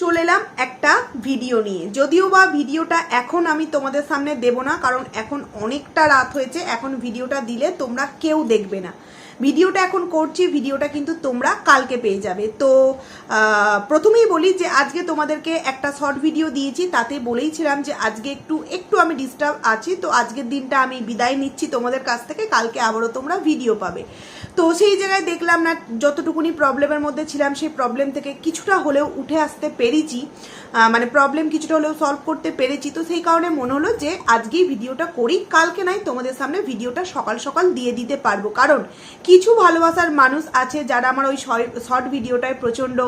চলে এলাম একটা ভিডিও নিয়ে। যদিও বা ভিডিওটা এখন আমি তোমাদের সামনে দেব না, কারণ এখন অনেকটা রাত হয়েছে, এখন ভিডিওটা দিলে তোমরা কেউ দেখবে না। ভিডিওটা এখন করছি, ভিডিওটা কিন্তু তোমরা কালকে পেয়ে যাবে। তো প্রথমেই বলি যে আজকে তোমাদেরকে একটা শর্ট ভিডিও দিয়েছি, তাতে বলেইছিলাম যে আজকে একটু একটু আমি ডিস্টার্ব আছি। তো আজকের দিনটা আমি বিদায় নিচ্ছি তোমাদের কাছ থেকে, কালকে আবারও তোমরা ভিডিও পাবে। তো সেই জায়গায় দেখলাম না, যতটুকুনি প্রবলেমের মধ্যে ছিলাম, সেই প্রবলেম থেকে কিছুটা হলেও উঠে আসতে পেরেছি। মানে প্রবলেম কিছুটা হলেও সলভ করতে পেরেছি। তো সেই কারণে মনে হলো যে, আজকেই ভিডিওটা করি, কালকে নয়, তোমাদের সামনে ভিডিওটা সকাল সকাল দিয়ে দিতে পারব। কারণ কিছু ভালোবাসার মানুষ আছে যারা আমার ওই শর্ট ভিডিওটায় প্রচণ্ড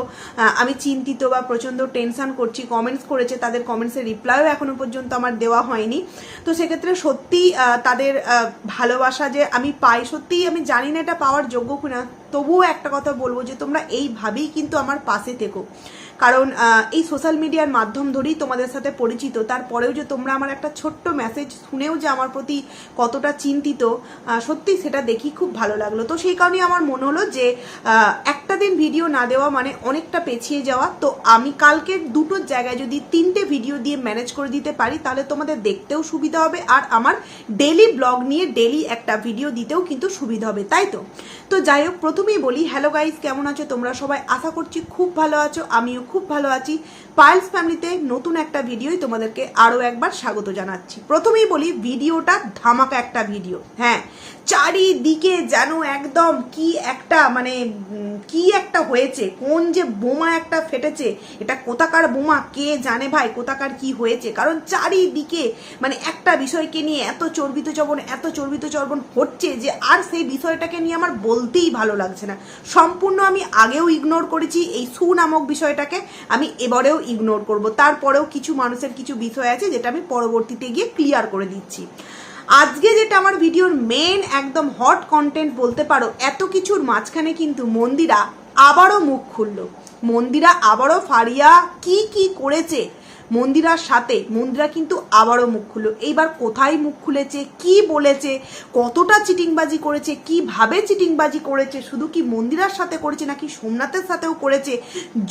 আমি চিন্তিত বা প্রচণ্ড টেনশন করছি কমেন্টস করেছে, তাদের কমেন্টসের রিপ্লাইও এখনও পর্যন্ত আমার দেওয়া হয়নি। তো সেক্ষেত্রে সত্যি তাদের ভালোবাসা যে আমি পাই, সত্যিই আমি জানি না এটা পাওয়ার যোগ্য কিনা তবুও একটা কথা বলব যে তোমরা এইভাবেই কিন্তু আমার পাশে থেকো। কারণ এই সোশ্যাল মিডিয়ার মাধ্যম ধরেই তোমাদের সাথে পরিচিত, তারপরেও যে তোমরা আমার একটা ছোট্ট মেসেজ শুনেও যে আমার প্রতি কতটা চিন্তিত সত্যি সেটা দেখি খুব ভালো লাগল। তো সেই কারণেই আমার মনে হলো যে একটা দিন ভিডিও না দেওয়া মানে অনেকটা পেছিয়ে যাওয়া। তো আমি কালকে দুটোর জায়গায় যদি তিনটে ভিডিও দিয়ে ম্যানেজ করে দিতে পারি, তাহলে তোমাদের দেখতেও সুবিধা হবে আর আমার ডেলি ব্লগ নিয়ে ডেলি একটা ভিডিও দিতেও কিন্তু সুবিধা হবে, তাই তো? তো যাই হোক প্রথমেই বলি হ্যালো গাইস কেমন আছো? তোমরা সবাই আশা করছি খুব ভালো আছো, আমিও খুব ভালো আছি। পায়েলস ফ্যামিলিতে নতুন একটা ভিডিওই তোমাদেরকে আরও একবার স্বাগত জানাচ্ছি। প্রথমেই বলি ভিডিওটা ধামাকা একটা ভিডিও হ্যাঁ চারিদিকে যেন একদম কি একটা মানে কি একটা হয়েছে, কোন যে বোমা একটা ফেটেছে, এটা কোথাকার বোমা, কে জানে ভাই কোথাকার কি হয়েছে? কারণ চারিদিকে মানে একটা বিষয়কে নিয়ে এত চর্বিত চর্বণ এত চর্বিত চর্বণ হচ্ছে যে আর সেই বিষয়টাকে নিয়ে আমার বলতেই ভালো লাগছে না। সম্পূর্ণ আমি আগেও ইগনোর করেছি, এই সু নামক বিষয়টাকে আমি এবারেও ইগনোর করব। তারপরেও কিছু মানুষের কিছু বিষয় আছে যেটা আমি পরবর্তীতে গিয়ে ক্লিয়ার করে দিচ্ছি। আজকে যেটা আমার ভিডিওর মেন একদম হট কন্টেন্ট বলতে পারো, এত কিছুর মাঝখানে কিন্তু মন্দিরা আবারও মুখ খুলল। মন্দিরা আবারও ফারিয়া কি কি করেছে মন্দিরার সাথে মন্দিরা কিন্তু আবারও মুখ খুললো। এইবার কোথায় মুখ খুলেছে, কি বলেছে, কতটা চিটিংবাজি করেছে, কীভাবে চিটিংবাজি করেছে, শুধু কি মন্দিরার সাথে করেছে নাকি সোমনাথের সাথেও করেছে,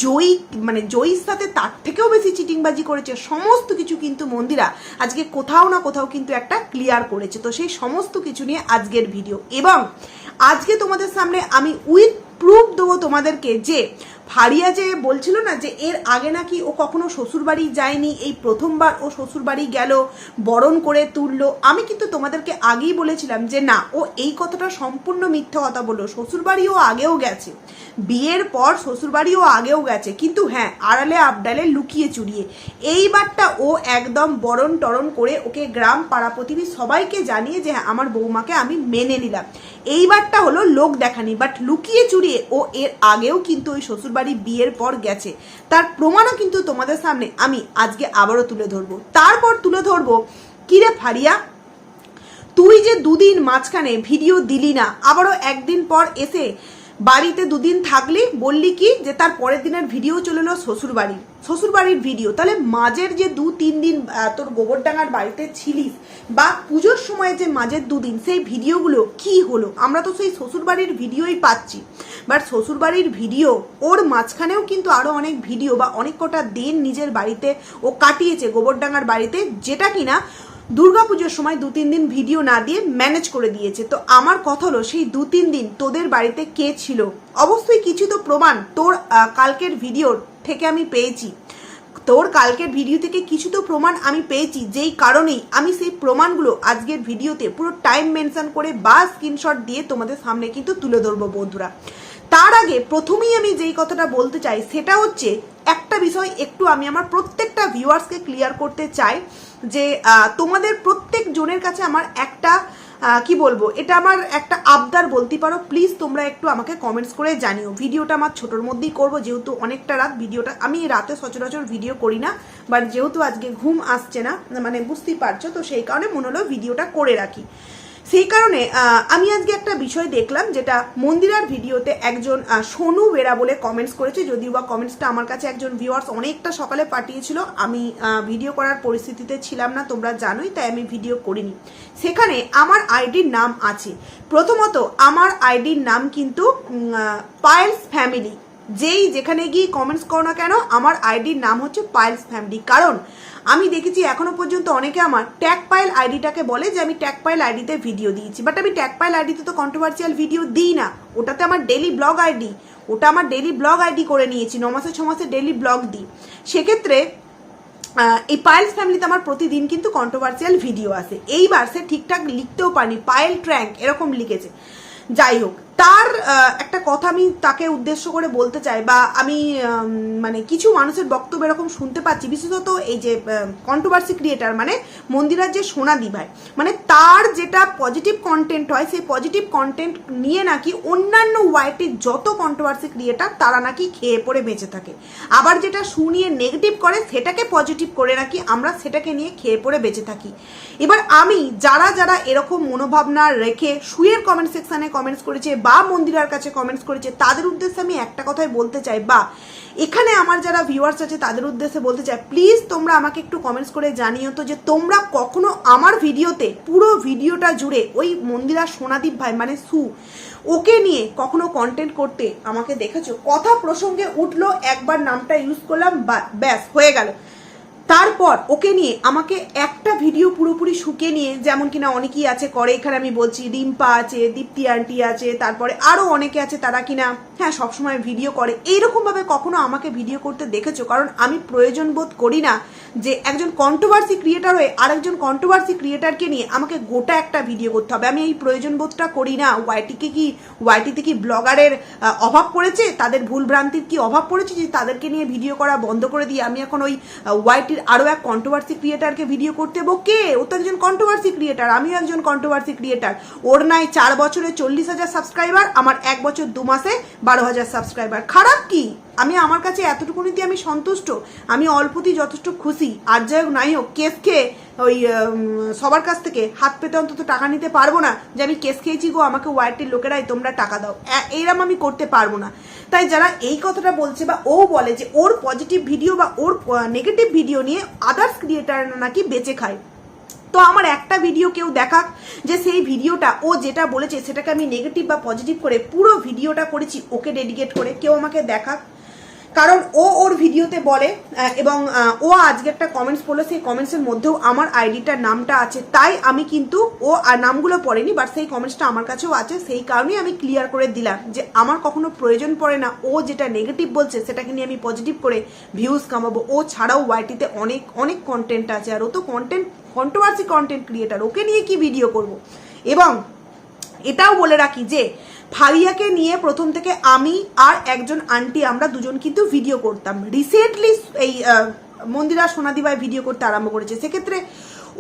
জয়ী মানে জয়ীর সাথে তার থেকেও বেশি চিটিংবাজি করেছে, সমস্ত কিছু কিন্তু মন্দিরা আজকে কোথাও না কোথাও কিন্তু একটা ক্লিয়ার করেছে। তো সেই সমস্ত কিছু নিয়ে আজকের ভিডিও। এবং আজকে তোমাদের সামনে আমি উইথ প্রুফ দেবো তোমাদেরকে যে ফারিয়া যে বলছিল না যে এর আগে নাকি ও কখনো শ্বশুরবাড়ি যায়নি, এই প্রথমবার ও শ্বশুরবাড়ি গেল, বরণ করে তুললো। আমি কিন্তু তোমাদেরকে আগেই বলেছিলাম যে না, ও এই কথাটা সম্পূর্ণ মিথ্যা কথা বলল। শ্বশুরবাড়িও আগেও গেছে। বিয়ের পর শ্বশুরবাড়িও আগেও গেছে। কিন্তু হ্যাঁ আড়ালে আবডালে লুকিয়ে চুরিয়ে। এইবারটা ও একদম বরণ টরণ করে ওকে গ্রাম পাড়া প্রতিবেশী সবাইকে জানিয়ে যে হ্যাঁ আমার বৌমাকে আমি মেনে নিলাম। এইবারটা হলো লোক দেখানি বাট লুকিয়ে চুরিয়ে, ও এর আগেও কিন্তু ওই শ্বশুরবাড়ি বিয়ের পর গেছে। তার প্রমাণও কিন্তু তোমাদের সামনে আমি আজকে আবারও তুলে ধরবো। তারপর তুলে ধরবো, কিরে ফারিয়া, তুই যে দুদিন মাঝখানে ভিডিও দিলি না, আবারও একদিন পর এসে বাড়িতে দুদিন থাকলি, বললি কি যে তার পরের দিনের ভিডিও চলে এলো শ্বশুর বাড়ির শ্বশুর বাড়ির ভিডিও তাহলে মাঝের যে দু, তিন দিন তোর গোবরডাঙ্গার বাড়িতে ছিলিস, বা পুজোর সময় যে মাঝের দুদিন সেই ভিডিওগুলো কি হলো? আমরা তো সেই শ্বশুর বাড়ির ভিডিওই পাচ্ছি। বাট শ্বশুর বাড়ির ভিডিও ওর মাঝখানেও কিন্তু আরও অনেক ভিডিও বা অনেক কটা দিন নিজের বাড়িতে ও কাটিয়েছে গোবরডাঙ্গার বাড়িতে, যেটা কিনা দুর্গাপুজোর সময় দু, তিন দিন ভিডিও না দিয়ে ম্যানেজ করে দিয়েছে। তো আমার কথা হলো, সেই দু, তিন দিন তোদের বাড়িতে কে ছিল? অবশ্যই কিছু তো প্রমাণ তোর কালকের ভিডিওর থেকে আমি পেয়েছি। তোর কালকের ভিডিও থেকে কিছু তো প্রমাণ আমি পেয়েছি, যেই কারণেই আমি সেই প্রমাণগুলো আজকের ভিডিওতে পুরো টাইম মেনশন করে বা স্ক্রিনশট দিয়ে তোমাদের সামনে কিন্তু তুলে ধরবো বন্ধুরা। তার আগে প্রথমেই আমি যেই কথাটা বলতে চাই, সেটা হচ্ছে একটা বিষয় একটু আমি আমার প্রত্যেকটা ভিউয়ার্সকে ক্লিয়ার করতে চাই যে তোমাদের প্রত্যেক জনের কাছে আমার একটা কি বলব? এটা আমার একটা আবদার বলতে পারো। প্লিজ তোমরা একটু আমাকে কমেন্টস করে জানিও। ভিডিওটা আমার ছোটোর মধ্যেই করব, যেহেতু অনেকটা রাত। ভিডিওটা আমি রাতে সচরাচর ভিডিও করি না বাট যেহেতু আজকে ঘুম আসছে না মানে বুঝতেই পারছ, তো সেই কারণে মনে হলো ভিডিওটা করে রাখি। সেই কারণে আমি আজকে একটা বিষয় দেখলাম যেটা মন্দিরার ভিডিওতে একজন সোনু বেরা বলে কমেন্টস করেছে, যদিও বা কমেন্টসটা আমার কাছে একজন ভিউয়ার্স অনেকটা সকালে পাঠিয়েছিল। আমি ভিডিও করার পরিস্থিতিতে ছিলাম না, তোমরা জানোই, তাই আমি ভিডিও করিনি। সেখানে আমার আইডির নাম আছে। প্রথমত, আমার আইডির নাম কিন্তু পায়েলস ফ্যামিলি। যেই যেখানে গিয়ে কমেন্টস করো না কেন, আমার আইডির নাম হচ্ছে পাইলস ফ্যামিলি কারণ, আমি দেখেছি এখনও পর্যন্ত অনেকে আমার ট্যাগ পাইল আইডিটাকে বলে যে, আমি ট্যাগ পাইল আইডিতে ভিডিও দিয়েছি। বাট আমি ট্যাগ পাইল আইডিতে তো কন্ট্রোভার্সিয়াল ভিডিও দিই না। ওটাতে আমার ডেলি ব্লগ আইডি ওটা আমার ডেলি ব্লগ আইডি করে নিয়েছি। ন মাসে, ছ মাসে ডেলি ব্লগ দিই। সেক্ষেত্রে এই পায়েলস ফ্যামিলিতে আমার প্রতিদিন কিন্তু কন্ট্রোভার্সিয়াল ভিডিও আসে। এইবার সে ঠিকঠাক লিখতেও পারেনি। পায়েল ট্র্যাঙ্ক এরকম লিখেছে। যাই হোক তার একটা কথা আমি তাকে উদ্দেশ্য করে বলতে চাই বা আমি মানে কিছু মানুষের বক্তব্য এরকম শুনতে পাচ্ছি, বিশেষত এই যে কন্ট্রোভার্সি ক্রিয়েটার মানে মন্দিরার যে সোনাদি ভাই মানে তার যেটা পজিটিভ কন্টেন্ট হয়, সেই পজিটিভ কন্টেন্ট নিয়ে নাকি অন্যান্য ওয়াইটির যত কন্ট্রোভার্সি ক্রিয়েটার তারা নাকি খেয়ে পড়ে বেঁচে থাকে। আবার যেটা শুনিয়ে নেগেটিভ করে, সেটাকে পজিটিভ করে নাকি আমরা সেটাকে নিয়ে খেয়ে পড়ে বেঁচে থাকি। এবার আমি, যারা যারা এরকম মনোভাবনা রেখে শুয়ের কমেন্ট সেকশানে কমেন্টস করেছে বা মন্দিরার কাছে কমেন্টস করেছে তাদের উদ্দেশ্যে আমি একটা কথাই বলতে চাই, বা এখানে আমার যারা ভিউয়ার্স আছে, তাদের উদ্দেশ্যে বলতে চাই প্লিজ তোমরা আমাকে একটু কমেন্টস করে জানিও তো যে, তোমরা কখনো আমার ভিডিওতে পুরো ভিডিওটা জুড়ে ওই মন্দিরা সোনাদীপ ভাই মানে সু, ওকে নিয়ে কখনো কন্টেন্ট করতে আমাকে দেখেছ? কথা প্রসঙ্গে উঠল, একবার নামটা ইউজ করলাম ব্যাস, হয়ে গেল। তারপর ওকে নিয়ে আমাকে একটা ভিডিও পুরোপুরি শুকিয়ে নিয়ে, যেমন কিনা অনেকেই আছে, করে এখানে আমি বলছি, রিম্পা আছে, দীপ্তি আন্টি আছে, তারপরে আরও অনেকে আছে তারা কিনা হ্যাঁ সবসময় ভিডিও করে। এইরকমভাবে কখনো আমাকে ভিডিও করতে দেখেছ? কারণ আমি প্রয়োজন বোধ করি না যে একজন কন্ট্রোভার্সি ক্রিয়েটার হয়ে আরেকজন কন্ট্রোভার্সি ক্রিয়েটারকে নিয়ে আমাকে গোটা একটা ভিডিও করতে হবে। আমি এই প্রয়োজন বোধটা করি না। ওয়াইটিকে কি ওয়াইটিতে কি ব্লগারের অভাব পড়েছে? তাদের ভুল ভ্রান্তির কি অভাব পড়েছে? যে তাদেরকে নিয়ে ভিডিও করা বন্ধ করে দিয়ে আমি এখন ওই ওয়াইটির আরও এক কন্ট্রোভার্সি ক্রিয়েটারকে ভিডিও করতে বো কে? ও তো একজন কন্ট্রোভার্সি ক্রিয়েটার আমিও একজন কন্ট্রোভার্সি ক্রিয়েটার ওর নাই চার বছরে চল্লিশ হাজার সাবস্ক্রাইবার আমার এক বছর দু মাসে বারো হাজার সাবস্ক্রাইবার খারাপ কি? আমি, আমার কাছে এতটুকুনিতে আমি সন্তুষ্ট। আমি অল্পতেই যথেষ্ট খুশি। আর যাই হোক, নাই হোক, কেস খেয়ে ওই সবার কাছ থেকে। হাত পেতে অন্তত টাকা নিতে পারব না। যে আমি কেস খেয়েছি গো, আমাকে ওয়াইটির লোকেরাই তোমরা টাকা দাও। এ- এইরকম আমি করতে পারব না। তাই যারা এই কথাটা বলছে বা ও বলে যে ওর পজিটিভ ভিডিও বা ওর নেগেটিভ ভিডিও নিয়ে আদার্স ক্রিয়েটার নাকি বেঁচে খায়। তো আমার একটা ভিডিও কেউ দেখাক যে সেই ভিডিওটা ও যেটা বলেছে সেটাকে আমি নেগেটিভ বা পজিটিভ করে পুরো ভিডিওটা করেছি, ওকে ডেডিকেট করে। কেউ আমাকে দেখাক। কারণ ও ওর ভিডিওতে বলে এবং ও আজকে একটা কমেন্টস পড়ল, সেই কমেন্টসের মধ্যেও আমার আইডিটার নামটা আছে। তাই আমি কিন্তু ও আর নামগুলো পড়েনি বাট সেই কমেন্টসটা আমার কাছেও আছে। সেই কারণেই আমি ক্লিয়ার করে দিলাম যে আমার কখনো প্রয়োজন পড়ে না। ও যেটা নেগেটিভ বলছে, সেটাকে নিয়ে আমি পজিটিভ করে ভিউজ কামাবো। ও ছাড়াও ওয়াইটিতে অনেক অনেক কন্টেন্ট আছে, আর ও তো কন্টেন্ট কন্ট্রোভার্সি কন্টেন্ট ক্রিয়েটার ওকে নিয়ে কি ভিডিও করব? এবং এটাও বলে রাখি যে ফারিয়াকে নিয়ে প্রথম থেকে আমি আর একজন আন্টি আমরা দুজন কিন্তু ভিডিও করতাম। রিসেন্টলি এই মন্দিরা সোনাদিবাই ভিডিও করতে আরম্ভ করেছে। সেক্ষেত্রে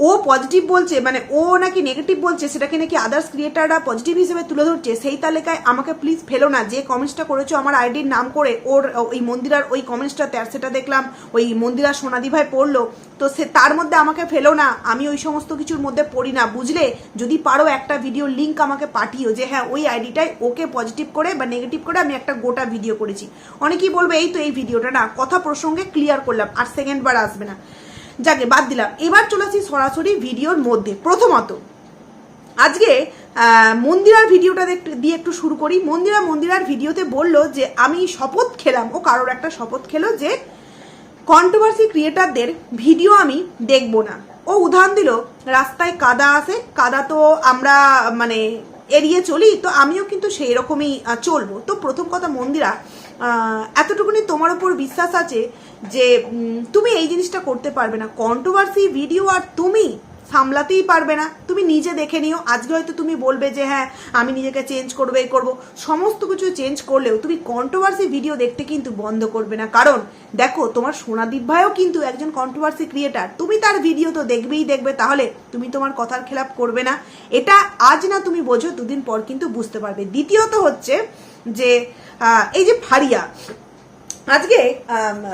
ও পজিটিভ বলছে মানে ও নাকি নেগেটিভ বলছে, সেটাকে নাকি আদার্স ক্রিয়েটাররা পজিটিভ হিসেবে তুলে ধরছে, সেই তালিকায় আমাকে প্লিজ ফেলো না, যে কমেন্টসটা করেছ আমার আইডির নাম করে ওর, ওই মন্দিরার ওই কমেন্টসটাতে আর সেটা দেখলাম ওই মন্দিরা সোনাদি ভাই পড়ল, তো সে তার মধ্যে আমাকে ফেলো না, আমি ওই সমস্ত কিছুর মধ্যে পড়ি না, বুঝলে? যদি পারো একটা ভিডিও লিঙ্ক আমাকে পাঠিও, যে হ্যাঁ ওই আইডিটাই ওকে পজিটিভ করে বা নেগেটিভ করে আমি একটা গোটা ভিডিও করেছি। অনেকেই বলবে, এই তো এই ভিডিওটা না। কথা প্রসঙ্গে ক্লিয়ার করলাম, আর সেকেন্ডবার আসবে না। যাকে বাদ দিলাম। এবার চলে আসি সরাসরি ভিডিওর মধ্যে। প্রথমত, আজকে মন্দিরার ভিডিওটা দিয়ে একটু শুরু করি। মন্দিরা মন্দিরার ভিডিওতে বলল যে, আমি শপথ খেলাম ও কারোর একটা শপথ খেলো যে কন্ট্রোভার্সি ক্রিয়েটারদের ভিডিও আমি দেখব না। ও উদাহরণ দিল, রাস্তায় কাদা আসে কাদা তো আমরা মানে এড়িয়ে চলি, তো আমিও কিন্তু সেই রকমই চলবো। তো প্রথম কথা মন্দিরা এতটুকুনি তোমার ওপর বিশ্বাস আছে যে তুমি এই জিনিসটা করতে পারবে না। কন্ট্রোভার্সি ভিডিও আর তুমি সামলাতেই পারবে না। তুমি নিজে দেখে নিও। আজকে হয়তো তুমি বলবে যে হ্যাঁ আমি নিজেকে চেঞ্জ করব এই করব। সমস্ত কিছু চেঞ্জ করলেও তুমি কন্ট্রোভার্সি ভিডিও দেখতে কিন্তু বন্ধ করবে না। কারণ, দেখো, তোমার সোনাদীপ ভাইও কিন্তু একজন কন্ট্রোভার্সি ক্রিয়েটার তুমি তার ভিডিও তো দেখবেই দেখবে, তাহলে তুমি তোমার কথার খেলাপ করবে না। এটা আজ না তুমি বোঝো, দুদিন পর কিন্তু বুঝতে পারবে। দ্বিতীয়ত হচ্ছে যে এই যে ফারিয়া আজকে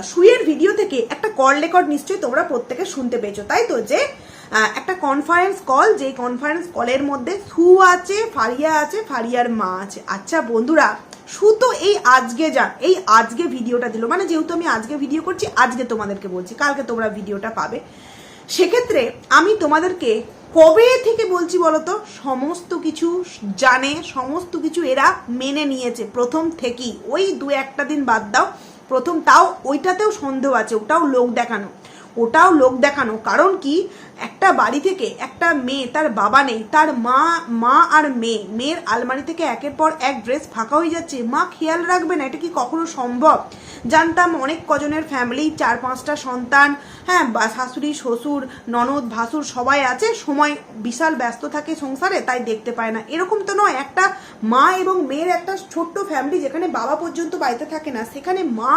সুইয়ের ভিডিও থেকে একটা কল রেকর্ড নিশ্চয়ই তোমরা প্রত্যেকে শুনতে পেয়েছ, তাই তো? যে একটা কনফারেন্স কল যে কনফারেন্স কলের মধ্যে সু আছে, ফারিয়া আছে, ফারিয়ার মা আছে। আচ্ছা বন্ধুরা, সু তো এই আজকে যা, এই আজকে ভিডিওটা দিল। মানে যেহেতু আমি আজকে ভিডিও করছি, আজকে তোমাদেরকে বলছি, কালকে তোমরা ভিডিওটা পাবে। সেক্ষেত্রে আমি তোমাদেরকে কবে থেকে বলছি বলতো? সমস্ত কিছু জানে, সমস্ত কিছু এরা মেনে নিয়েছে প্রথম থেকেই। ওই দু একটা দিন বাদ দাও। প্রথম তাও ওইটাতেও সন্দেহ আছে ওটাও লোক দেখানো। ওটাও লোক দেখানো কারণ কি? একটা বাড়ি থেকে একটা মেয়ে, তার বাবা নেই, তার মা মা আর মেয়ে। মেয়ের আলমারি থেকে একের পর এক ড্রেস ফাঁকা হয়ে যাচ্ছে। মা খেয়াল রাখবে না, এটা কি কখনো সম্ভব? জানতাম অনেক কজনের ফ্যামিলি চার, পাঁচটা সন্তান হ্যাঁ শাশুড়ি, শ্বশুর, ননদ, ভাসুর সবাই আছে, সময় বিশাল ব্যস্ত থাকে সংসারে, তাই দেখতে পায় না। এরকম তো নয়, একটা মা এবং মেয়ের একটা ছোট্ট ফ্যামিলি যেখানে বাবা পর্যন্ত বাড়িতে থাকে না, সেখানে মা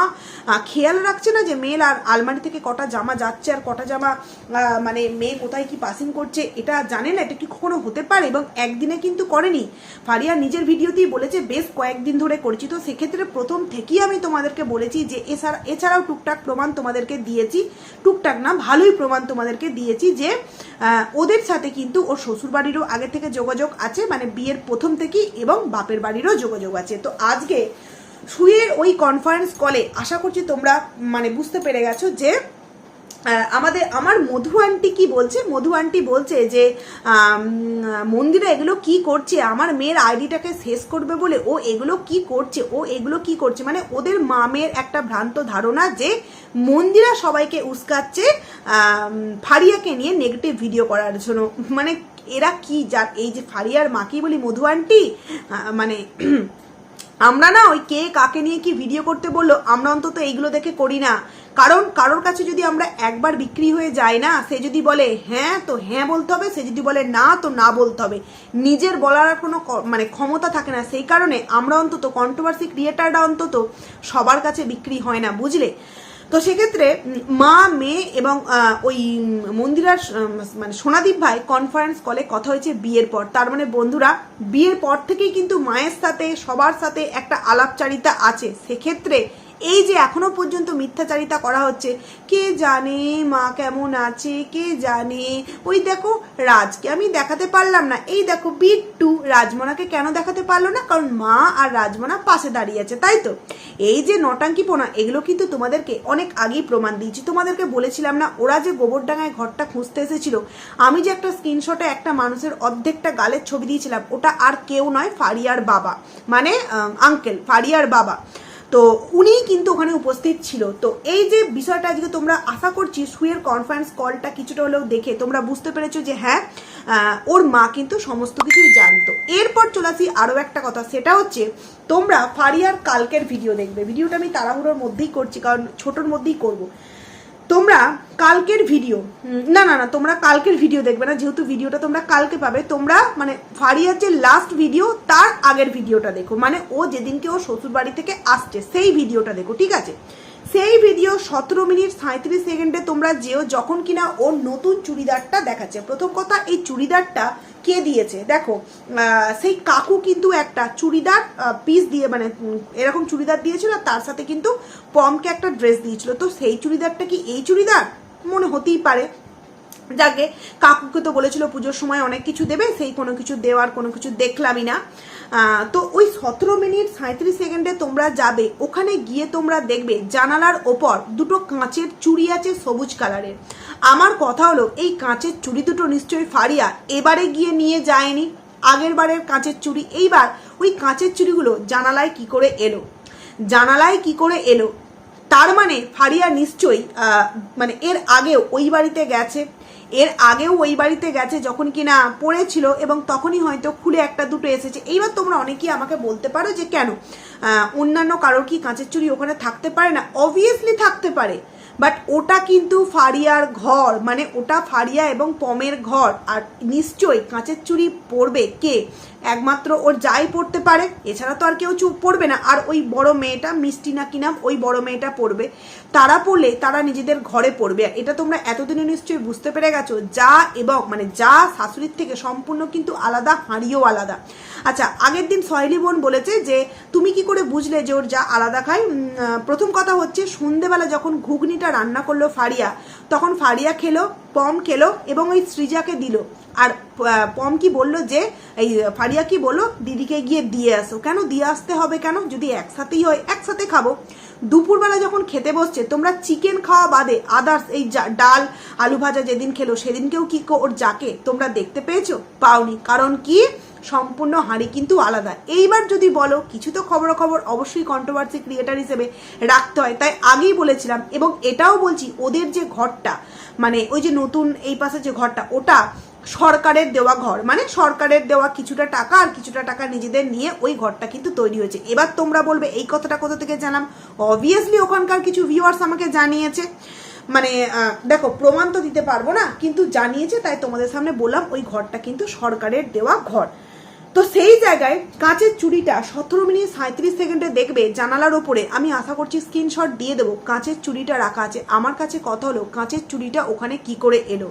খেয়াল রাখছে না যে মেয়ের আর আলমারি থেকে কটা জামা যাচ্ছে আর কটা জামা মানে মেয়ে কোথায় কি পাসিং করছে, এটা জানে না, এটা কি কখনো হতে পারে এবং একদিনে কিন্তু করেনি। ফারিয়া নিজের ভিডিওতেই বলেছে, বেশ কয়েকদিন ধরে করেছি। তো সেক্ষেত্রে প্রথম থেকেই আমি তোমাদেরকে বলেছি যে, এছাড়া এছাড়াও টুকটাক প্রমাণ তোমাদেরকে দিয়েছি। টুকটাক না, ভালোই প্রমাণ তোমাদেরকে দিয়েছি যে ওদের সাথে কিন্তু ওর শ্বশুর বাড়িরও আগে থেকে যোগাযোগ আছে মানে বিয়ের প্রথম থেকেই এবং বাপের বাড়িরও যোগাযোগ আছে। তো আজকে শুয়ের ওই কনফারেন্স কলে আশা করছি তোমরা মানে বুঝতে পেরে গেছো যে আমাদের, আমার মধু আন্টি কি বলছে? মধু আন্টি বলছে যে মন্দিরা এগুলো কি করছে? আমার মেয়ের আইডিটাকে শেষ করবে বলে ও এগুলো কি করছে? ও এগুলো কি করছে? মানে ওদের মামের একটা ভ্রান্ত ধারণা যে মন্দিরা সবাইকে উস্কাচ্ছে ফারিয়াকে নিয়ে নেগেটিভ ভিডিও করার জন্য। মানে এরা কি যা এই যে ফারিয়ার মাকেই বলি মধু আন্টি মানে আমরা না ওই কে কাকে নিয়ে কি ভিডিও করতে বলল, আমরা অন্তত এইগুলো দেখে করি না। কারণ কারোর কাছে যদি আমরা একবার বিক্রি হয়ে যাই না, সে যদি বলে হ্যাঁ তো হ্যাঁ বলতে হবে। সে যদি বলে, না, তো না বলতে হবে। নিজের বলার কোনো মানে ক্ষমতা থাকে না। সেই কারণে আমরা অন্তত কন্ট্রোভার্সি ক্রিয়েটাররা অন্তত সবার কাছে বিক্রি হয় না, বুঝলে? তো সেক্ষেত্রে মা, মেয়ে এবং ওই মন্দিরার মানে সোনাদীপ ভাই কনফারেন্স কলে কথা হয়েছে বিয়ের পর। তার মানে বন্ধুরা, বিয়ের পর থেকেই কিন্তু মায়ের সাথে, সবার সাথে একটা আলাপচারিতা আছে। সেক্ষেত্রে এই যে এখনও পর্যন্ত মিথ্যাচারিতা করা হচ্ছে, কে জানে মা কেমন আছে, কে জানে? ওই দেখো রাজকে আমি দেখাতে পারলাম না, এই দেখো বিট্টু রাজমনাকে কেন দেখাতে পারল না? কারণ মা আর রাজমনা পাশে দাঁড়িয়ে আছে, তাই তো? এই যে নটাঙ্কিপোনা, এগুলো কিন্তু তোমাদেরকে অনেক আগেই প্রমাণ দিয়েছি। তোমাদেরকে বলেছিলাম না, ওরা যে গোবরডাঙ্গায় ঘরটা খুঁজতে এসেছিল, আমি যে একটা স্ক্রিনশটে একটা মানুষের অর্ধেকটা গালের ছবি দিয়েছিলাম, ওটা আর কেউ নয়, ফারিয়ার বাবা মানে আঙ্কেল ফারিয়ার বাবা। তো উনিই কিন্তু ওখানে উপস্থিত ছিল। তো এই যে বিষয়টা আজকে তোমরা আশা করছি সুয়ের কনফারেন্স কলটা কিছুটা হলেও দেখে তোমরা বুঝতে পেরেছ যে হ্যাঁ ওর মা কিন্তু সমস্ত কিছুই জানতো। এরপর চলে আসি আরও একটা কথা, সেটা হচ্ছে তোমরা ফারিয়ার কালকের ভিডিও দেখবে। ভিডিওটা আমি তাড়াহুড়োর মধ্যেই করছি, কারণ ছোটোর মধ্যেই করব। তোমরা কালকের ভিডিও না না না, তোমরা কালকের ভিডিও দেখবে না, যেহেতু ভিডিওটা তোমরা কালকে পাবে, তোমরা মানে ফারিয়ার যে লাস্ট ভিডিও তার আগের ভিডিওটা দেখো। মানে ও যেদিনকে ও শ্বশুর বাড়ি থেকে আসছে, সেই ভিডিওটা দেখো, ঠিক আছে? সেই ভিডিও সতেরো মিনিট সাঁত্রিশ সেকেন্ডে তোমরা যেও যখন কিনা ওর নতুন চুড়িদারটা দেখাচ্ছে। প্রথম কথা, এই চুড়িদারটা কে দিয়েছে? দেখো সেই কাকু কিন্তু একটা চুড়িদার পিস দিয়ে মানে এরকম চুড়িদার দিয়েছিল আর তার সাথে কিন্তু পমকে একটা ড্রেস দিয়েছিল। তো সেই চুড়িদারটা কি এই চুড়িদার? মনে হতেই পারে। যাকে কাকুকে তো বলেছিল পুজোর সময় অনেক কিছু দেবে, সেই কোনো কিছু দেওয়ার কোনো কিছু দেখলামই না। তো ওই সতেরো মিনিট সাঁত্রিশ সেকেন্ডে তোমরা যাবে, ওখানে গিয়ে তোমরা দেখবে জানালার ওপর দুটো কাঁচের চুড়ি আছে সবুজ কালারের। আমার কথা হলো, এই কাঁচের চুড়ি দুটো নিশ্চয়ই ফারিয়া, এবারে গিয়ে নিয়ে যায়নি, আগের বারের কাঁচের চুড়ি। এইবার ওই কাঁচের চুড়িগুলো জানালায় কি করে এলো? জানালায় কি করে এলো? তার মানে ফারিয়া নিশ্চয়ই মানে এর আগেও ওই বাড়িতে গেছে। এর আগেও ওই বাড়িতে গেছে যখন কিনা পড়েছিল এবং তখনই হয়তো খুলে একটা দুটো এসেছে। এইবার তোমরা অনেকেই আমাকে বলতে পারো যে কেন? অন্যান্য কারোর কি কাঁচের চুরি ওখানে থাকতে পারে না? অবভিয়াসলি থাকতে পারে। বাট ওটা কিন্তু ফারিয়ার ঘর মানে ওটা ফারিয়া এবং পমের ঘর। আর নিশ্চয়ই কাঁচের চুরি পড়বে কে? একমাত্র ওর যাই পড়তে পারে, এছাড়া তো আর কেউ চুপ পড়বে না। আর ওই বড় মেয়েটা মিষ্টি না কি নাম, ওই বড় মেয়েটা পড়বে। তারা পড়লে তারা নিজেদের ঘরে পড়বে। আর এটা তোমরা এতদিনে নিশ্চয়ই বুঝতে পেরে গেছো, যা এবং মানে যা শাশুড়ির থেকে সম্পূর্ণ কিন্তু আলাদা, হাঁড়িও আলাদা। আচ্ছা আগের দিন সহেলি বোন বলেছে যে, তুমি কি করে বুঝলে যে ওর যা আলাদা খায়? প্রথম কথা হচ্ছে, সন্ধেবেলা যখন ঘুগনিটা রান্না করল ফারিয়া, তখন ফারিয়া খেলো পম খেলো এবং ওই সৃজাকে দিল। আর পম কি বলল যে, এই ফারিয়া কি বলল, দিদিকে গিয়ে দিয়ে আসো। কেন? দিয়ে আসতে হবে কেন? যদি একসাথেই হয়, একসাথে খাব। দুপুরবেলা যখন খেতে বসছে, তোমরা চিকেন খাওয়া বাদে আদার্স এই ডাল, আলু ভাজা যেদিন খেলো, সেদিনকেও কি, ওর যাকে তোমরা দেখতে পেয়েছ? পাওনি। কারণ কি? সম্পূর্ণ হাঁড়ি কিন্তু আলাদা। এইবার যদি বলো, কিছু তো খবরাখবর অবশ্যই কন্ট্রোভার্সি ক্রিয়েটার হিসেবে রাখতে হয়। তাই আগেই বলেছিলাম এবং এটাও বলছি, ওদের যে ঘরটা মানে ওই যে নতুন এই পাশে যে ঘরটা, ওটা সরকারের দেওয়া ঘর। মানে সরকারের দেওয়া কিছুটা টাকা আর কিছুটা টাকা নিজেদের নিয়ে ওই ঘরটা কিন্তু তৈরি হয়েছে। এবার তোমরা বলবে, এই কথাটা কোথা থেকে জানাম অবভিয়াসলি ওখানকার কিছু ভিউয়ার্স আমাকে জানিয়েছে। মানে দেখো, প্রমাণ তো দিতে পারব না, কিন্তু জানিয়েছে, তাই তোমাদের সামনে বললাম, ওই ঘরটা কিন্তু সরকারের দেওয়া ঘর। তো সেই জায়গায় কাঁচের চুড়িটা সতেরো মিনিট সাঁত্রিশ সেকেন্ডে দেখবে জানালার ওপরে। আমি আশা করছি স্ক্রিনশট দিয়ে দেবো। কাঁচের চুড়িটা রাখা আছে। আমার কাছে কথা হলো, কাঁচের চুড়িটা ওখানে কি করে এলো?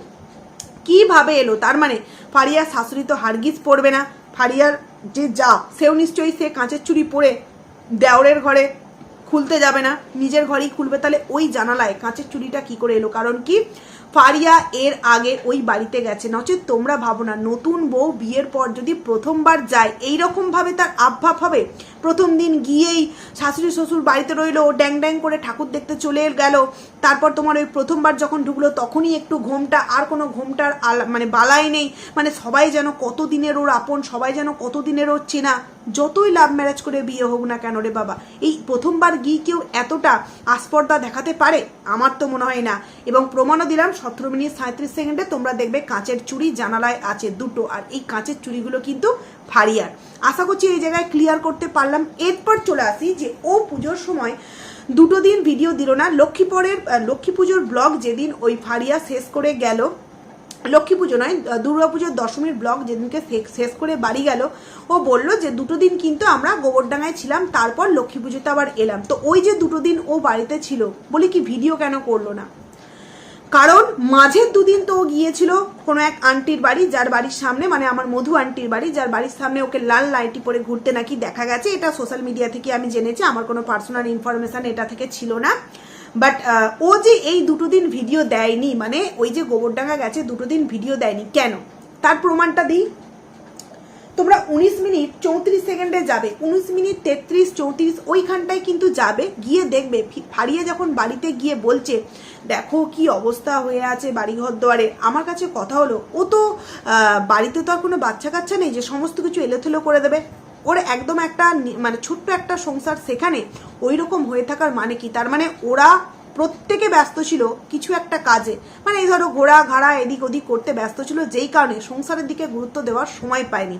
কীভাবে এলো? তার মানে ফারিয়ার শাশুড়ি তো হারগিজ পড়বে না। ফারিয়ার যে যা, সেও নিশ্চয়ই সে কাঁচের চুড়ি পরে দেওরের ঘরে খুলতে যাবে না, নিজের ঘরেই খুলবে। তাহলে ওই জানালায় কাঁচের চুড়িটা কি করে এলো? কারণ কি, ফারিয়া এর আগে ওই বাড়িতে গেছে। নচেত তোমরা ভাবো না, নতুন বউ বিয়ের পর যদি প্রথমবার যায় এই রকম ভাবে তার আবভাব হবে। প্রথম দিন গিয়েই শাশুড়ি শ্বশুর বাড়িতে রইল ড্যাং ড্যাং করে ঠাকুর দেখতে চলে গেল। তারপর তোমার ওই প্রথমবার যখন ঢুকলো, তখনই একটু ঘোমটা, আর কোনো ঘোমটার আলা- মানে বালাই নেই। মানে সবাই যেন কত দিনের ওর আপন, সবাই যেন কত দিনের ওর চেনা। যতই লাভ ম্যারেজ করে বিয়ে হোক না কেন রে বাবা, এই প্রথমবার গিয়ে কেউ এতটা আস্পর্ধা দেখাতে পারে? আমার তো মনে হয় না। এবং প্রমাণও দিলাম সতেরো মিনিট সাঁত্রিশ সেকেন্ডে তোমরা দেখবে কাঁচের চুড়ি জানালায় আছে দুটো আর এই কাঁচের চুড়িগুলো কিন্তু ফারিয়ার আশা করছি এই জায়গায় ক্লিয়ার করতে পারলাম। এরপর চলে আসি যে ও পুজোর সময় দুটো দিন ভিডিও দিল না। লক্ষ্মী পরের আহ, লক্ষ্মী পুজোর ব্লগ যেদিন ওই ফারিয়া শেষ করে গেল লক্ষ্মী পুজো নয় দুর্গা পুজোর দশমীর ব্লগ যেদিনকে শেষ করে বাড়ি গেল, ও বলল যে দুটো দিন কিন্তু আমরা গোবরডাঙ্গায় ছিলাম, তারপর লক্ষ্মী পুজোতে আবার এলাম। তো ওই যে দুটো দিন ও বাড়িতে ছিল বলি কি ভিডিও কেন করল না? কারণ মাঝের দুদিন তো ও গিয়েছিল কোনো এক আন্টির বাড়ি, যার বাড়ির সামনে মানে আমার মধু আন্টির বাড়ি, যার বাড়ির সামনে ওকে লাল লাইটি পরে ঘুরতে নাকি দেখা গেছে। এটা সোশ্যাল মিডিয়া থেকে আমি জেনেছি, আমার কোনো পার্সোনাল ইনফরমেশান এটা থেকে ছিল না। বাট ও যে এই দুটো দিন ভিডিও দেয়নি মানে ওই যে গোবরডাঙ্গা গেছে, দুটো দিন ভিডিও দেয়নি, কেন? তার প্রমাণটা দিই। তোমরা উনিশ মিনিট চৌত্রিশ সেকেন্ডে যাবে, উনিশ মিনিট তেত্রিশ চৌত্রিশ ওইখানটায় কিন্তু যাবে, গিয়ে দেখবে ফারিয়া যখন বাড়িতে গিয়ে বলছে, দেখো কি অবস্থা হয়ে আছে বাড়িঘর দুয়ারে। আমার কাছে কথা হলো, ও তো বাড়িতে তো আর কোনো বাচ্চা কাচ্চা নেই যে সমস্ত কিছু এলোথেলো করে দেবে। ওর একদম একটা মানে ছোট্ট একটা সংসার সেখানে ওই রকম হয়ে থাকার মানে কি? তার মানে ওরা প্রত্যেকে ব্যস্ত ছিল কিছু একটা কাজে। মানে এই ধরো ঘোরা ঘাড়া এদিক ওদিক করতে ব্যস্ত ছিল, যেই কারণে সংসারের দিকে গুরুত্ব দেওয়ার সময় পায়নি।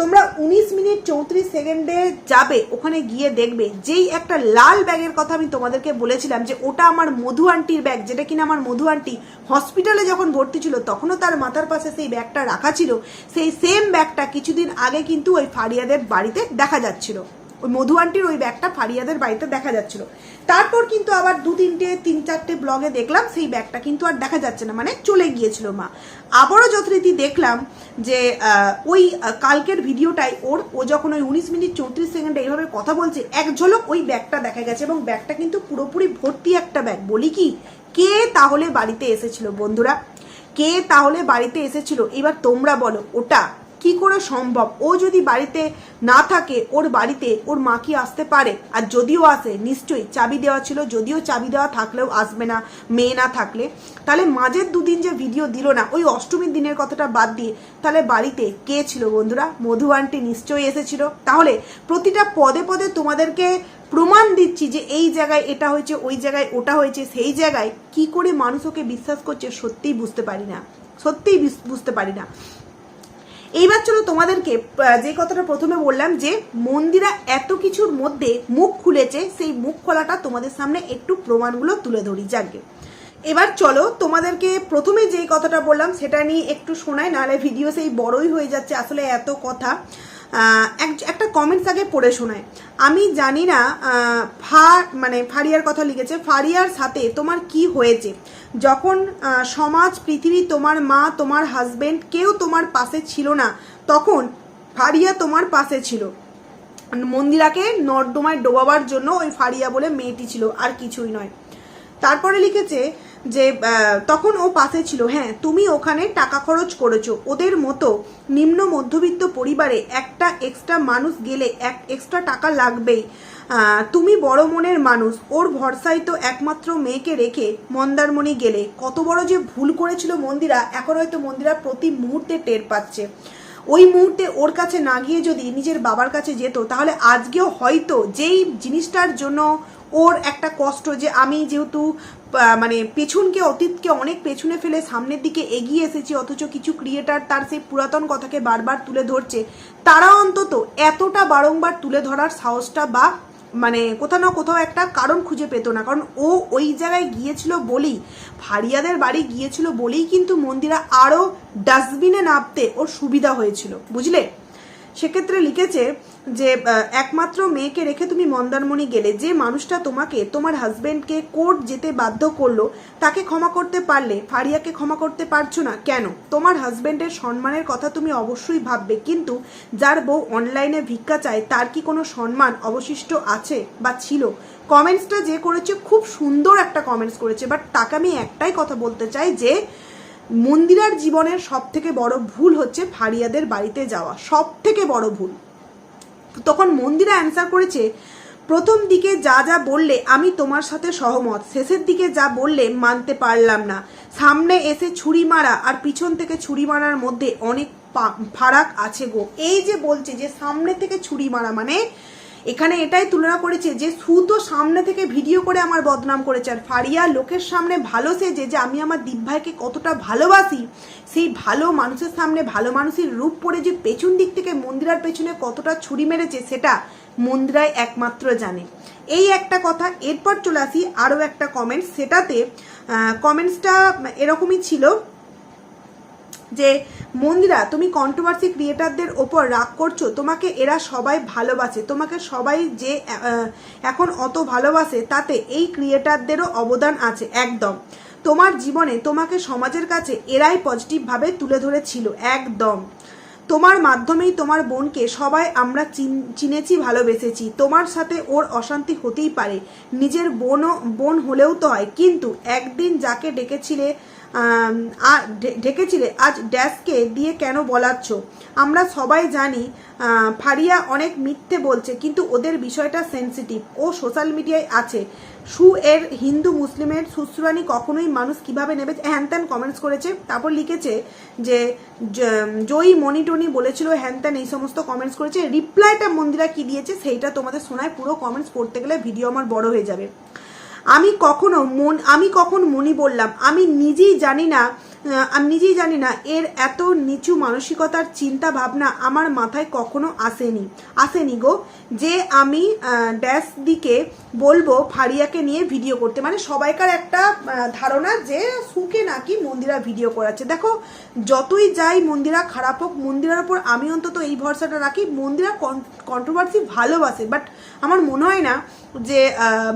তোমরা উনিশ মিনিট চৌত্রিশ সেকেন্ডে যাবে, ওখানে গিয়ে দেখবে। যেই একটা লাল ব্যাগের কথা আমি তোমাদেরকে বলেছিলাম যে ওটা আমার মধু আন্টির ব্যাগ, যেটা কিনা আমার মধু আন্টি হসপিটালে যখন ভর্তি ছিল, তখনও তার মাথার পাশে সেই ব্যাগটা রাখা ছিল। সেই সেম ব্যাগটা কিছুদিন আগে কিন্তু ওই ফারিয়াদের বাড়িতে দেখা যাচ্ছিল। ওই মধু আন্টির ওই ব্যাগটা ফারিয়াদের বাড়িতে দেখা যাচ্ছিল। তারপর কিন্তু আবার দু তিনটে, তিন চারটে ব্লগে দেখলাম সেই ব্যাগটা কিন্তু আর দেখা যাচ্ছে না মানে চলে গিয়েছিল মা। আবারও যথারীতি দেখলাম যে ওই কালকের ভিডিওটাই ওর, ও যখন ওই উনিশ মিনিট চৌত্রিশ সেকেন্ডে এইভাবে কথা বলছে, এক ঝলক ওই ব্যাগটা দেখা গেছে এবং ব্যাগটা কিন্তু পুরোপুরি ভর্তি একটা ব্যাগ। বলি কি, কে তাহলে বাড়িতে এসেছিল বন্ধুরা? কে তাহলে বাড়িতে এসেছিল? এবার তোমরা বলো, ওটা কি করে সম্ভব? ও যদি বাড়িতে না থাকে, ওর বাড়িতে ওর মা কি আসতে পারে? আর যদিও আসে, নিশ্চয়ই চাবি দেওয়া ছিল, যদিও চাবি দেওয়া থাকলেও আসবে না, মেয়ে না থাকলে। তাহলে মাঝের দুদিন যে ভিডিও দিল না, ওই অষ্টমীর দিনের কথাটা বাদ দিয়ে, তাহলে বাড়িতে কে ছিল বন্ধুরা? মধু আন্টি নিশ্চয়ই এসেছিল। তাহলে প্রতিটা পদে পদে তোমাদেরকে প্রমাণ দিচ্ছি যে এই জায়গায় এটা হয়েছে, ওই জায়গায় ওটা হয়েছে, সেই জায়গায় কি করে মানুষ ওকে বিশ্বাস করছে, সত্যিই বুঝতে পারি না। সত্যিই বুঝতে পারি না। এইবার চলো তোমাদেরকে যে কথাটা প্রথমে বললাম যে মন্দিরা এত কিছুর মধ্যে মুখ খুলেছে, সেই মুখ খোলাটা তোমাদের সামনে একটু প্রমাণগুলো তুলে ধরি, যাকে। এবার চলো তোমাদেরকে প্রথমে যে কথাটা বললাম, সেটা নিয়ে একটু শোনায় নাহলে ভিডিও সেই বড়ই হয়ে যাচ্ছে, আসলে এত কথা। এক- একটা কমেন্টস আগে পড়ে শোনায় আমি জানি না ফা মানে ফারিয়ার কথা লিখেছে, ফারিয়ার সাথে তোমার কি হয়েছে? যখন সমাজ, পৃথিবী, তোমার মা, তোমার হাজবেন্ড কেউ তোমার পাশে ছিল না, তখন ফারিয়া তোমার পাশে ছিল। মন্দিরাকে নর্দমায় ডোবাবার জন্য ওই ফারিয়া বলে মেয়েটি ছিল, আর কিছুই নয়। তারপরে লিখেছে যে তখন ও পাশে ছিল। হ্যাঁ তুমি ওখানে টাকা খরচ করেছ। ওদের মতো নিম্ন মধ্যবিত্ত পরিবারে একটা এক্সট্রা মানুষ গেলে এক এক্সট্রা টাকা লাগবেই। তুমি বড় মনের মানুষ। ওর ভরসায় তো একমাত্র মেয়েকে রেখে মন্দারমণি গেলে। কত বড় যে ভুল করেছিল মন্দিরা, এখন হয়তো মন্দিরা প্রতি মুহূর্তে টের পাচ্ছে। ওই মুহূর্তে ওর কাছে না গিয়ে যদি নিজের বাবার কাছে যেত, তাহলে আজকেও হয়তো যেই জিনিসটার জন্য ওর একটা কষ্ট যে আমি যেহেতু মানে পেছনকে, অতীতকে অনেক পেছনে ফেলে সামনের দিকে এগিয়ে এসেছি, অথচ কিছু ক্রিয়েটার তার সেই পুরাতন কথাকে বারবার তুলে ধরছে। তারা অন্তত এতটা বারংবার তুলে ধরার সাহসটা বা মানে কোথাও না কোথাও একটা কারণ খুঁজে পেতো না। কারণ ও ওই জায়গায় গিয়েছিল বলেই, ফারিয়াদের বাড়ি গিয়েছিল বলেই কিন্তু মন্দিরা আরও ডাস্টবিনে নামতে ওর সুবিধা হয়েছিল। বুঝলে? সেক্ষেত্রে লিখেছে যে একমাত্র মেয়েকে রেখে তুমি মন্দারমণি গেলে, যে মানুষটা তোমাকে, তোমার হাজবেন্ডকে কোর্ট যেতে বাধ্য করল, তাকে ক্ষমা করতে পারলে, ফারিয়াকে ক্ষমা করতে পারছ না, কেন? তোমার হাজবেন্ডের সম্মানের কথা তুমি অবশ্যই ভাববে, কিন্তু যার বউ অনলাইনে ভিক্ষা চায়, তার কি কোনো সম্মান অবশিষ্ট আছে বা ছিল? কমেন্টসটা যে করেছে, খুব সুন্দর একটা কমেন্টস করেছে বাট তাকে আমি একটাই কথা বলতে চাই যে মন্দিরার জীবনের সব থেকে বড় ভুল হচ্ছে ফারিয়াদের বাড়িতে যাওয়া। সব থেকে বড় ভুল। তখন মন্দিরা অ্যান্সার করেছে, প্রথম দিকে যা যা বললে আমি তোমার সাথে সহমত। শেষের দিকে যা বললে মানতে পারলাম না। সামনে এসে ছুরি মারা আর পিছন থেকে ছুরি মারার মধ্যে অনেক ফারাক আছে গো। এই যে বলছে যে সামনে থেকে ছুরি মারা মানে এখানে এটাই তুলনা করেছে যে সু তো সামনে থেকে ভিডিও করে আমার বদনাম করেছে। আর ফারিয়া লোকের সামনে ভালো সেজে যে আমি আমার দীপ ভাইকে কতটা ভালোবাসি, সেই ভালো মানুষের সামনে, ভালো মানুষের রূপ পড়ে যে পেছন দিক থেকে মন্দিরার পেছনে কতটা ছুরি মেরেছে সেটা মন্দিরাই একমাত্র জানে। এই একটা কথা, এরপর চলে আসি আরও একটা কমেন্টস সেটাতে কমেন্টসটা এরকমই ছিল যে, মন্দিরা, তুমি কন্ট্রোভার্সি ক্রিয়েটারদের ওপর রাগ করছ, তোমাকে এরা সবাই ভালোবাসে, তোমাকে সবাই যে এখন অত ভালোবাসে, তাতে এই ক্রিয়েটারদেরও অবদান আছে, একদম। তোমার জীবনে তোমাকে সমাজের কাছে এরাই পজিটিভভাবে তুলে ধরেছিল, একদম। তোমার মাধ্যমেই তোমার বোনকে সবাই আমরা চিন- চিনেছি, ভালোবেসেছি। তোমার সাথে ওর অশান্তি হতেই পারে, নিজের বোনও, বোন হলেও তো হয়, কিন্তু একদিন যাকে ডেকেছিলে ঢেকেছিলে আজ ড্যাশকে দিয়ে কেন বলাচ্ছ? আমরা সবাই জানি ফারিয়া অনেক মিথ্যে বলছে, কিন্তু ওদের বিষয়টা সেন্সিটিভ ও সোশ্যাল মিডিয়ায় আছে। সু এর হিন্দু মুসলিমের সুশ্রানি কখনোই মানুষ কীভাবে নেবে? হ্যান ত্যান কমেন্টস করেছে, তারপর লিখেছে যে জয়ী মনিটনি বলেছিল, হ্যান ত্যান এই সমস্ত কমেন্টস করেছে। রিপ্লাইটা মন্দিরা কি দিয়েছে, সেইটা তোমাদের শোনায় পুরো কমেন্টস পড়তে গেলে ভিডিও আমার বড় হয়ে যাবে। আমি কখনো মন, আমি কখন মনি বললাম, আমি নিজেই জানি না আমি নিজেই জানি না, এর এত নিচু মানসিকতার চিন্তা ভাবনা আমার মাথায় কখনো আসেনি আসেনি গো। যে আমি ড্যাশ দিকে বলব ফারিয়াকে নিয়ে ভিডিও করতে মানে সবাইকার একটা ধারণা যে সুকে নাকি মন্দিরা ভিডিও করাচ্ছে। দেখো, যতই যাই মন্দিরা খারাপ হোক, মন্দিরার উপর আমি অন্তত এই ভরসাটা রাখি, মন্দিরা কন্ট্রোভার্সি ভালোবাসে বাট আমার মনে হয় না যে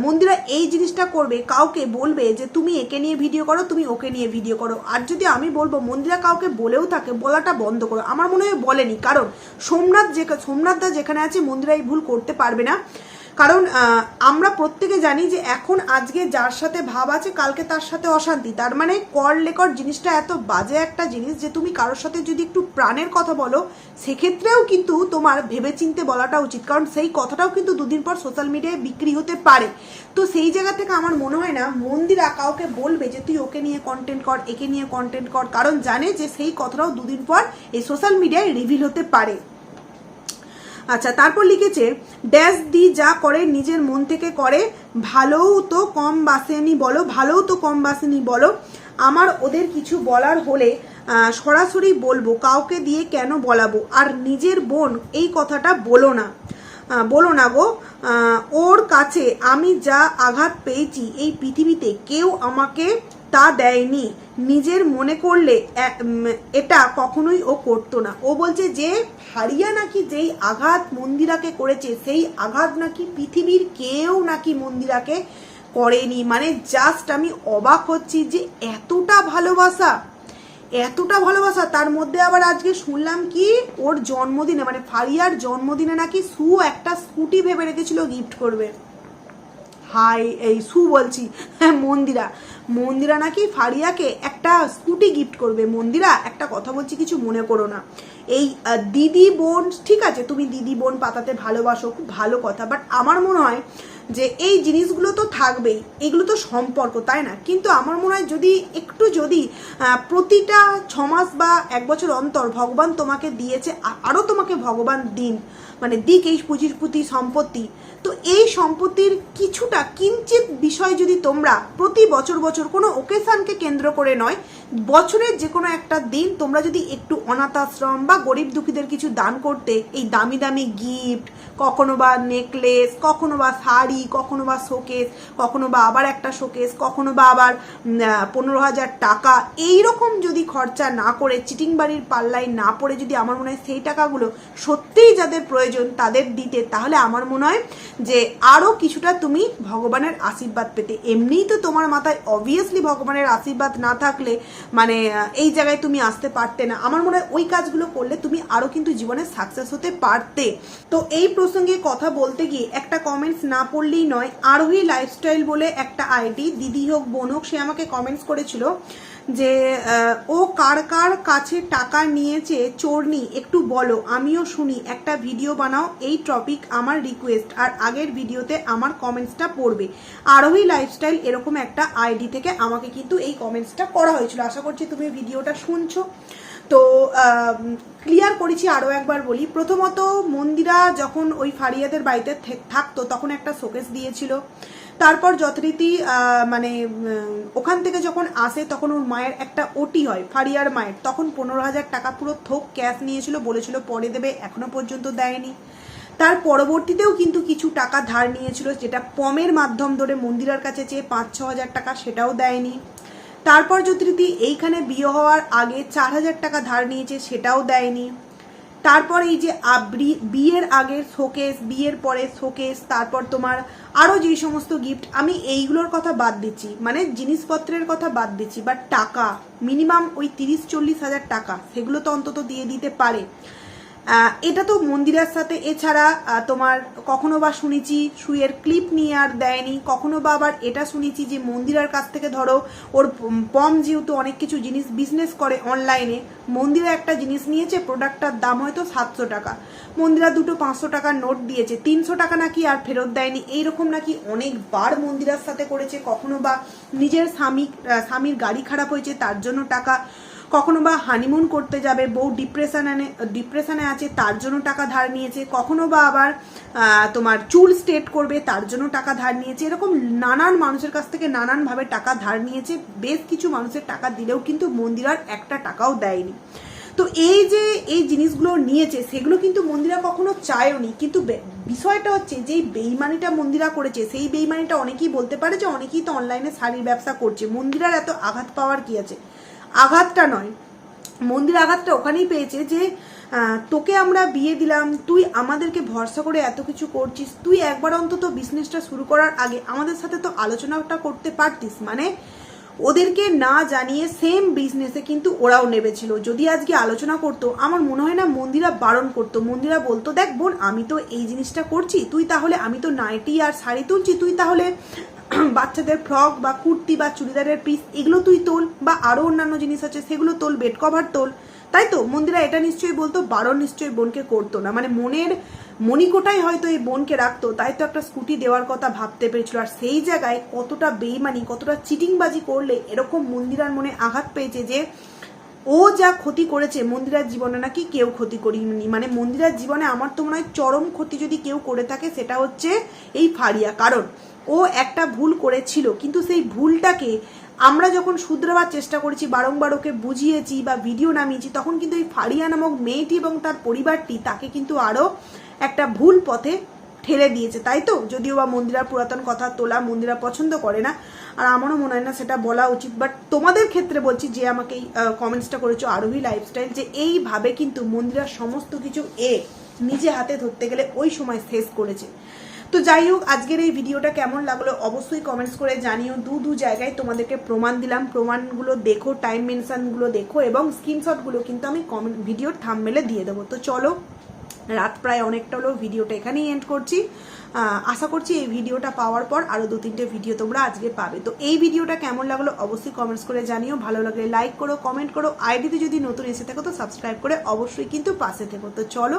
মন্দিরা এই জিনিসটা করবে, কাউকে বলবে যে তুমি একে নিয়ে ভিডিও করো, তুমি ওকে নিয়ে ভিডিও করো। আর যদি আমি বলব মন্দিরা কাউকে বলেও থাকে, বলাটা বন্ধ করো। আমার মনে হয় বলেনি। কারণ সোমনাথ যে, সোমনাথ দা যেখানে আছে, মন্দিরা এই ভুল করতে পারবে না। কারণ আমরা প্রত্যেকে জানি যে এখন আজকে যার সাথে ভাব আছে, কালকে তার সাথে অশান্তি। তার মানে কর লেকর জিনিসটা এত বাজে একটা জিনিস যে তুমি কারোর সাথে যদি একটু প্রাণের কথা বলো, সেক্ষেত্রেও কিন্তু তোমার ভেবেচিন্তে বলাটা উচিত। কারণ সেই কথাটাও কিন্তু দুদিন পর সোশ্যাল মিডিয়ায় বিক্রি হতে পারে। তো সেই জায়গা থেকে আমার মনে হয় না, মন্দিরা কাউকে বলবে যে তুই ওকে নিয়ে কন্টেন্ট কর, একে নিয়ে কন্টেন্ট কর। কারণ জানে যে সেই কথাটাও দুদিন পর এই সোশ্যাল মিডিয়ায় রিভিল হতে পারে। আচ্ছা তারপর লিখেছে, ড্যাশ দি যা করে নিজের মন থেকে করে, ভালোও তো কম বাসেনি বলো, ভালোও তো কম বাসেনি বলো, আমার ওদের কিছু বলার হলে সরাসরি বলব, কাউকে দিয়ে কেন বলাবো? আর নিজের বোন এই কথাটা বলো না। বলো না গো ওর কাছে আমি যা আঘাত পেয়েছি এই পৃথিবীতে কেউ আমাকে তা দেয়নি। নিজের মনে করলে এটা কখনোই ও করতো না। ও বলছে যে, হারিয়া নাকি যেই আঘাত মন্দিরাকে করেছে, সেই আঘাত নাকি পৃথিবীর কেউ নাকি মন্দিরাকে করেনি। মানে জাস্ট আমি অবাক হচ্ছি যে, এতটা ভালোবাসা এতটা ভালোবাসা। তার মধ্যে আবার আজকে শুনলাম কি, ওর জন্মদিনে মানে ফারিয়ার জন্মদিনে নাকি সু একটা স্কুটি ভেবে রেখেছিল গিফট করবে। হাই, এই সু বলছি। হ্যাঁ মন্দিরা। মন্দিরা নাকি ফারিয়াকে একটা স্কুটি গিফট করবে। মন্দিরা, একটা কথা বলছি, কিছু মনে করো না। এই দিদি বোন, ঠিক আছে, তুমি দিদি বোন পাতাতে ভালোবাসো, খুব ভালো কথা বাট আমার মনে হয় যে এই জিনিসগুলো তো থাকবেই। এগুলো তো সম্পর্ক, তাই না? কিন্তু আমার মনে হয় যদি, একটু যদি প্রতিটা ছমাস বা এক বছর অন্তর ভগবান তোমাকে দিয়েছে আরও তোমাকে ভগবান দিন। মানে দিক এই পুঁজির প্রতি সম্পত্তি। তো এই সম্পত্তির কিছুটা কিঞ্চিত বিষয় যদি তোমরা প্রতি বছর বছর কোনো ওকেশানকে কেন্দ্র করে নয়, বছরের যে কোনো একটা দিন তোমরা যদি একটু অনাথ আশ্রম বা গরিব দুঃখীদের কিছু দান করতে, এই দামি দামি গিফট কখনো বা নেকলেস কখনো বা শাড়ি, কখনো বা শোকেস কখনো বা আবার একটা শোকেস কখনো বা আবার পনেরো হাজার টাকা এই রকম যদি খরচা না করে, চিটিং বাড়ির পাল্লায় না পড়ে যদি আমার মনে হয় সেই টাকাগুলো সত্যিই যাদের প্রয়োজন তাদের দিতে, তাহলে আমার মনে হয় যে আরও কিছুটা তুমি ভগবানের আশীর্বাদ পেতে। এমনিই তো তোমার মাথায় অবভিয়াসলি ভগবানের আশীর্বাদ না থাকলে মানে এই জায়গায় তুমি আসতে পারতে না। আমার মনে হয় ওই কাজগুলো করলে তুমি আরও কিন্তু জীবনে সাকসেস হতে পারতে। তো এই প্রসঙ্গে কথা বলতে গিয়ে একটা কমেন্টস না পড়লেই নয়, আরোহী লাইফস্টাইল বলে একটা আইডি দিদি হোক, বোন হোক, সে আমাকে কমেন্টস করেছিল। যে ও কার কার কাছে টাকা নিয়েছে, চোরনি, একটু বলো, আমিও শুনি, একটা ভিডিও বানাও, এই টপিক আমার রিকোয়েস্ট আর আগের ভিডিওতে আমার কমেন্টসটা পড়বে। আরোহী লাইফস্টাইল এরকম একটা আইডি থেকে আমাকে কিন্তু এই কমেন্টসটা করা হয়েছিল। আশা করছি তুমি ভিডিওটা শুনছো। তো ক্লিয়ার করেছি আরও একবার বলি। প্রথমত মন্দিরা যখন ওই ফারিয়াদের বাড়িতে থাকতো, তখন একটা শোকেস দিয়েছিল। তারপর যথারীতি মানে ওখান থেকে যখন আসে তখন ওর মায়ের একটা ওটি হয়, ফারিয়ার মায়ের। তখন পনেরো হাজার টাকা পুরো থোক ক্যাশ নিয়েছিল, বলেছিল পরে দেবে, এখনও পর্যন্ত দেয়নি। তার পরবর্তীতেও কিন্তু কিছু টাকা ধার নিয়েছিল, যেটা পমের মাধ্যম ধরে মন্দিরার কাছে চেয়ে পাঁচ, ছ হাজার টাকা সেটাও দেয়নি। তারপর যথারীতি এইখানে বিয়ে হওয়ার আগে চার হাজার টাকা ধার নিয়েছে, সেটাও দেয়নি। তারপর এই যে বিয়ের আগের শোকেস, বিয়ের পরে শোকেস, তারপর তোমার আরও যে সমস্ত গিফট আমি এইগুলোর কথা বাদ দিচ্ছি। মানে জিনিসপত্রের কথা বাদ দিচ্ছি বাট টাকা মিনিমাম ওই তিরিশ চল্লিশ হাজার টাকা, সেগুলো তো অন্তত দিয়ে দিতে পারে। এটা তো মন্দিরের সাথে, এছাড়া তোমার কখনো বা শুনেছি সুইয়ের ক্লিপ নিয়ে আর দেয়নি, কখনো বা আবার এটা শুনেছি যে মন্দিরের কাছ থেকে ধরো, ওর পম- যেহেতু অনেক কিছু জিনিস বিজনেস করে অনলাইনে মন্দিরে একটা জিনিস নিয়েছে প্রোডাক্টটার দাম হয়তো সাতশো টাকা। মন্দিরা দুটো পাঁচশো টাকার নোট দিয়েছে, তিনশো টাকা নাকি আর ফেরত দেয়নি, এইরকম নাকি অনেকবার মন্দিরার সাথে করেছে, কখনো বা নিজের স্বামী স্বামীর গাড়ি খারাপ হয়েছে, তার জন্য টাকা কখনো বা হানিমুন করতে যাবে, বউ ডিপ্রেশনে ডিপ্রেশনে আছে, তার জন্য টাকা ধার নিয়েছে, কখনো বা আবার তোমার চুল স্ট্রেট করবে, তার জন্য টাকা ধার নিয়েছে, এরকম নানান মানুষের কাছ থেকে নানানভাবে টাকা ধার নিয়েছে, বেশ কিছু মানুষের টাকা দিলেও কিন্তু মন্দিরার একটা টাকাও দেয়নি। তো এই যে, এই জিনিসগুলো নিয়েছে, সেগুলো কিন্তু মন্দিরা কখনো চায়ওনি, কিন্তু বিষয়টা হচ্ছে যে বেইমানিটা মন্দিরা করেছে, সেই বেইমানিটা অনেকেই বলতে পারে যে অনেকেই তো অনলাইনে শাড়ির ব্যবসা করছে, মন্দিরার এত আঘাত পাওয়ার কি আছে? আঘাতটা নয়। মন্দির আঘাতটা ওখানেই পেয়েছে যে তোকে আমরা বিয়ে দিলাম, তুই আমাদেরকে ভরসা করে এত কিছু করছিস, তুই একবার অন্তত বিজনেসটা শুরু করার আগে আমাদের সাথে তো আলোচনাটা করতে পারতিস। মানে ওদেরকে না জানিয়ে সেম বিজনেসে কিন্তু ওরাও নেবেছিল যদি আজকে আলোচনা করতো, আমার মনে হয় না মন্দিরা বারণ করতো। মন্দিরা বলতো, দেখ বোন, আমি তো এই জিনিসটা করছি, তুই তাহলে, আমি তো নাইটি আর শাড়ি তুলছি, তুই তাহলে বাচ্চাদের ফ্রক বা কুর্তি বা চুড়িদারের পিস এগুলো তুই তোল বা আরও অন্যান্য জিনিস আছে সেগুলো তোল বেড কভার তোল। তাই তো? মন্দিরা এটা নিশ্চয়ই বলতো, বারণ নিশ্চয়ই বোনকে করতো না। মানে মনের মণিকোটাই হয়তো এই বোনকে রাখতো, তাই তো একটা স্কুটি দেওয়ার কথা ভাবতে পেরেছিল। আর সেই জায়গায় কতটা বেইমানি, কতটা চিটিংবাজি করলে এরকম মন্দিরার মনে আঘাত পেয়েছে যে, ও যা ক্ষতি করেছে মন্দিরার জীবনে নাকি কেউ ক্ষতি করিনি। মানে মন্দিরার জীবনে আমার তো মনে হয় চরম ক্ষতি যদি কেউ করে থাকে, সেটা হচ্ছে এই ফারিয়া। কারণ ও একটা ভুল করেছিল, কিন্তু সেই ভুলটাকে আমরা যখন শুধরাবার চেষ্টা করেছি, বারংবার ওকে বুঝিয়েছি বা ভিডিও নামিয়েছি, তখন কিন্তু এই ফারিয়া নামক মেয়েটি এবং তার পরিবারটি তাকে কিন্তু আরও একটা ভুল পথে ঠেলে দিয়েছে, তাই তো? যদিও বা মন্দিরার পুরাতন কথা তোলা মন্দিরা পছন্দ করে না, আর আমারও মনে হয় না সেটা বলা উচিত বাট তোমাদের ক্ষেত্রে বলছি যে আমাকে এই কমেন্টসটা করেছ আরোহী লাইফস্টাইল যে এইভাবে কিন্তু মন্দিরার সমস্ত কিছু এ নিজে হাতে ধরতে গেলে ওই সময় শেষ করেছে। তো যাই হোক, আজকের এই ভিডিওটা কেমন লাগল অবশ্যই কমেন্টস করে জানিও। দু দু জায়গায় তোমাদেরকে প্রমাণ দিলাম। প্রমাণগুলো দেখো টাইম মেনশনগুলো দেখো এবং স্ক্রিনশটগুলো কিন্তু আমি কমেন্ট ভিডিওর থামমেলে দিয়ে দেবো। তো চলো, রাত প্রায় অনেকটা হলেও ভিডিওটা এখানেই এন্ড করছি। আশা করছি এই ভিডিওটা পাওয়ার পর আরও দু, তিনটে ভিডিও তোমরা আজকে পাবে। তো এই ভিডিওটা কেমন লাগল অবশ্যই কমেন্টস করে জানিও। ভালো লাগলে লাইক করো কমেন্ট করো। আইডিতে যদি নতুন এসে থাকো, তো সাবস্ক্রাইব করে অবশ্যই কিন্তু পাশে থেকো। তো চলো